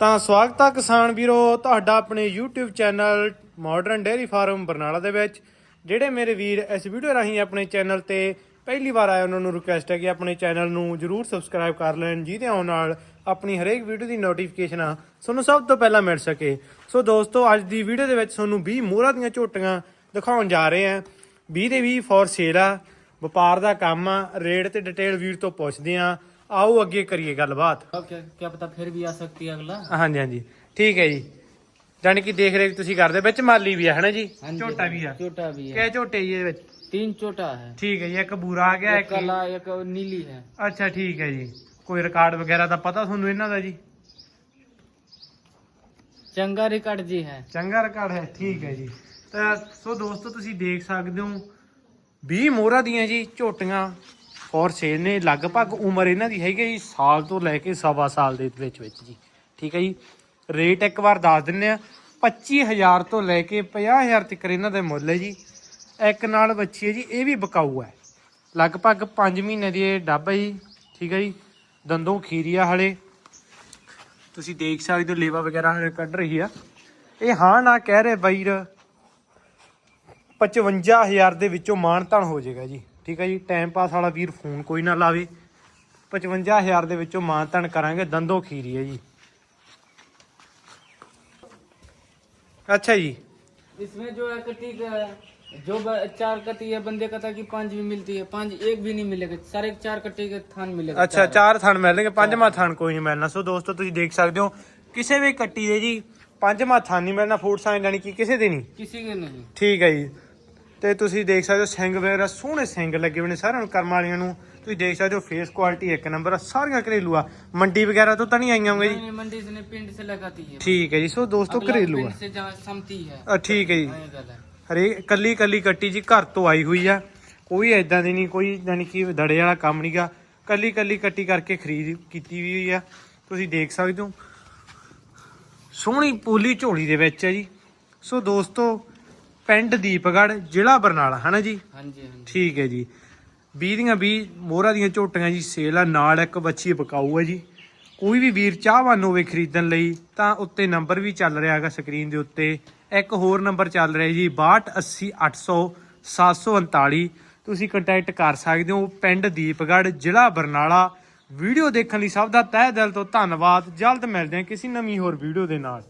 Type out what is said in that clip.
ਤਾਂ ਸਵਾਗਤ ਆ ਕਿਸਾਨ ਵੀਰੋ, ਤੁਹਾਡਾ ਆਪਣੇ YouTube channel modern dairy farm Barnala ਦੇ ਵਿੱਚ, ਜਿਹੜੇ ਮੇਰੇ ਵੀਰ ਇਸ ਵੀਡੀਓ ਰਾਹੀਂ ਆਪਣੇ ਚੈਨਲ ਤੇ ਪਹਿਲੀ ਵਾਰ ਆਏ, ਉਹਨਾਂ ਨੂੰ ਰਿਕੁਐਸਟ ਹੈ ਕਿ ਆਪਣੇ ਚੈਨਲ ਨੂੰ ਜਰੂਰ ਸਬਸਕ੍ਰਾਈਬ ਕਰ ਲੈਣ, ਜਿਹਦੇ ਆਉਣ ਨਾਲ ਆਪਣੀ ਹਰੇਕ ਵੀਡੀਓ ਦੀ ਨੋਟੀਫਿਕੇਸ਼ਨ ਆ ਤੁਹਾਨੂੰ ਸਭ ਤੋਂ ਪਹਿਲਾਂ ਮਿਲ ਸਕੇ। ਸੋ ਦੋਸਤੋ, ਅੱਜ ਦੀ ਵੀਡੀਓ ਦੇ ਵਿੱਚ ਤੁਹਾਨੂੰ 20 ਮੋਹਰਾਂ ਦੀਆਂ ਝੋਟੀਆਂ ਦਿਖਾਉਣ ਜਾ ਰਹੇ ਆ 20 ਦੇ 20 ਫॉर ਸੇਲ ਆ, ਵਪਾਰ ਦਾ ਕੰਮ ਆ ਰੇਟ ਤੇ ਡਿਟੇਲ ਵੀਰ ਤੋਂ ਪੁੱਛਦੇ ਆ ਆਓ ਅੱਗੇ ਕਰੀਏ ਗੱਲਬਾਤ अब क्या क्या पता फिर भी आ सकती है अगला ਹਾਂਜੀ ਹਾਂਜੀ ਠੀਕ ਹੈ ਜੀ ਜਾਣੀ ਕਿ ਦੇਖ ਰੇਖ ਤੁਸੀਂ ਕਰਦੇ ਵਿੱਚ ਮਾਲੀ ਵੀ ਆ ਹਨਾ ਜੀ हाँ जी, ਝੋਟਾ ਵੀ ਆ छोटा भी है ਕਿਹ ਝੋਟੇ ਜੀ ਇਹਦੇ ਵਿੱਚ तीन छोटा है ਠੀਕ ਹੈ ਜੀ ਇੱਕ ਬੂਰਾ ਆ ਗਿਆ एक ਇੱਕ काला एक नीली है ਅੱਛਾ ਠੀਕ ਹੈ ਜੀ ਕੋਈ ਰਿਕਾਰਡ ਵਗੈਰਾ ਦਾ ਪਤਾ ਤੁਹਾਨੂੰ ਇਹਨਾਂ ਦਾ ਜੀ चंगा रिकॉर्ड जी है ਚੰਗਾ ਰਿਕਾਰਡ ਹੈ ਠੀਕ ਹੈ ਜੀ ਤਾਂ ਸੋ ਦੋਸਤੋ ਤੁਸੀਂ ਦੇਖ ਸਕਦੇ ਹੋ 20 ਮੋਹਰਾਂ ਦੀਆਂ ਜੀ ਝੋਟੀਆਂ ਫੋਰ ਸੇਲ ਨੇ, ਲਗਭਗ ਉਮਰ ਇਹਨਾਂ ਦੀ ਹੈਗੀ ਜੀ ਸਾਲ ਤੋਂ ਲੈ ਕੇ ਸਵਾ ਸਾਲ ਦੇ ਵਿੱਚ ਵਿੱਚ ਜੀ। ਠੀਕ ਹੈ ਜੀ? ਰੇਟ ਇੱਕ ਵਾਰ ਦੱਸ ਦਿੰਨੇ ਆ 25000 ਤੋਂ ਲੈ ਕੇ 50000 ਤੱਕ ਇਹਨਾਂ ਦੇ ਮੁੱਲ ਹੈ ਜੀ। ਇੱਕ ਨਾਲ ਬੱਚੀ ਹੈ ਜੀ, ਇਹ ਵੀ ਬਕਾਊ ਹੈ। ਲਗਭਗ 5 ਮਹੀਨੇ ਦੀ ਇਹ ਡੱਬ ਹੈ ਜੀ। ਠੀਕ ਹੈ ਜੀ? ਦੰਦੋਂ ਖੀਰੀਆ ਹਲੇ। ਤੁਸੀਂ ਦੇਖ ਸਕਦੇ ਹੋ, ਲੇਵਾ ਵਗੈਰਾ ਹਲੇ ਕੱਢ ਰਹੀ ਆ। ਇਹ ਹਾਂ ਨਾ ਕਹਿ ਰਹੇ ਵੀਰ 55000 ਦੇ ਵਿੱਚੋਂ ਮਾਨਤਨ ਹੋ ਜਾਏਗਾ ਜੀ। ਠੀਕ ਹੈ ਜੀ ਟਾਈਮ ਪਾਸ ਵਾਲਾ ਵੀਰ ਫੋਨ ਕੋਈ ਨਾ ਲਾਵੇ 55000 ਦੇ ਵਿੱਚੋਂ ਮਾਨਤਨ ਕਰਾਂਗੇ ਦੰਦੋ ਖੀਰੀ ਹੈ ਜੀ ਅੱਛਾ ਜੀ इसमें जो है कटी का जो ब- चार कटी है बंदे का था कि पांच भी मिलती है पांच एक भी नहीं मिलेगा सारे चार कटी के थान मिलेगा ਅੱਛਾ चार। ਚਾਰ ਥਣ ਮਿਲਣਗੇ ਪੰਜਵਾਂ ਥਣ ਕੋਈ ਨਹੀਂ ਮਿਲਣਾ ਸੋ ਦੋਸਤੋ ਤੁਸੀਂ ਦੇਖ ਸਕਦੇ ਹੋ ਕਿਸੇ ਵੀ ਕੱਟੀ ਦੇ ਜੀ ਪੰਜਵਾਂ ਥਣ ਨਹੀਂ ਮਿਲਣਾ ਫੂਡ ਸਾਈਨ ਜਾਨੀ ਕਿ ਕਿਸੇ ਦੇ ਨਹੀਂ किसी के नहीं ਠੀਕ ਹੈ ਜੀ ਤੇ ਤੁਸੀਂ ਦੇਖ ਸਕਦੇ ਹੋ ਸਿੰਗ ਵਗੈਰਾ ਸੋਹਣੇ ਸਿੰਗ ਲੱਗੇ ਹੋਏ ਨੇ ਸਾਰਿਆਂ ਨੂੰ ਕਰਮ ਵਾਲਿਆਂ ਨੂੰ। ਤੁਸੀਂ ਦੇਖ ਸਕਦੇ ਹੋ ਫੇਸ ਕੁਆਲਿਟੀ ਇੱਕ ਨੰਬਰ ਆ ਸਾਰੀਆਂ ਘਰੇਲੂ ਆ। ਮੰਡੀ ਵਗੈਰਾ ਤੋਂ ਤਾਂ ਨਹੀਂ ਆਈਆਂ ਹੋਗੇ ਜੀ? ਮੰਡੀ ਨੇ ਪਿੰਡ ਸੇ ਲਗਾਤੀ ਹੈ। ਠੀਕ ਹੈ ਜੀ ਸੋ ਦੋਸਤੋ ਘਰੇਲੂ ਆ। ਸੇ ਸਮਤੀ ਹੈ। ਠੀਕ ਹੈ ਜੀ। ਹਰੇਕ ਕੱਲੀ ਕੱਲੀ ਕੱਟੀ ਜੀ ਘਰ ਤੋਂ ਆਈ ਹੋਈ ਆ। ਕੋਈ ਐਦਾਂ ਦੀ ਨਹੀਂ ਕੋਈ ਯਾਨੀ ਕਿ ਦੜੇ ਵਾਲਾ ਕੰਮ ਨਹੀਂ ਗਾ ਕੱਲੀ ਕੱਲੀ ਕੱਟੀ ਕਰਕੇ ਖਰੀਦ ਕੀਤੀ ਵੀ ਹੋਈ ਆ। ਤੁਸੀਂ ਦੇਖ ਸਕਦੇ ਹੋ। ਸੋਹਣੀ ਪੂਲੀ ਝੋਲੀ ਦੇ ਵਿੱਚ ਆ ਜੀ। ਸੋ ਦੋਸਤੋ ਪਿੰਡ ਦੀਪਗੜ ਜ਼ਿਲ੍ਹਾ ਬਰਨਾਲਾ ਹਨਾ ਜੀ? ਹਾਂਜੀ ਹਾਂਜੀ। ਠੀਕ ਹੈ ਜੀ। 20 ਦੀਆਂ 20 ਮੋਹਰਾ ਦੀਆਂ ਝੋਟੀਆਂ ਜੀ ਸੇਲ ਆ ਨਾਲ ਇੱਕ ਬੱਚੀ ਬਕਾਊ ਹੈ ਜੀ। ਕੋਈ ਵੀ ਵੀਰ ਚਾਹਵਾਨ ਹੋਵੇ ਖਰੀਦਣ ਲਈ ਤਾਂ ਉੱਤੇ ਨੰਬਰ ਵੀ ਚੱਲ ਰਿਹਾ ਹੈਗਾ ਸਕਰੀਨ ਦੇ ਉੱਤੇ। ਇੱਕ ਹੋਰ ਨੰਬਰ ਚੱਲ ਰਿਹਾ ਜੀ 6280 747 ਤੁਸੀਂ ਕੰਟੈਕਟ ਕਰ ਸਕਦੇ ਹੋ ਪਿੰਡ ਦੀਪਗੜ ਜ਼ਿਲ੍ਹਾ ਬਰਨਾਲਾ। ਵੀਡੀਓ ਦੇਖਣ ਲਈ ਸਭ ਦਾ ਤਹਿ ਦਿਲ ਤੋਂ ਧੰਨਵਾਦ। ਜਲਦ ਮਿਲਦੇ ਹਾਂ ਕਿਸੇ ਨਵੀਂ ਹੋਰ ਵੀਡੀਓ ਦੇ ਨਾਲ।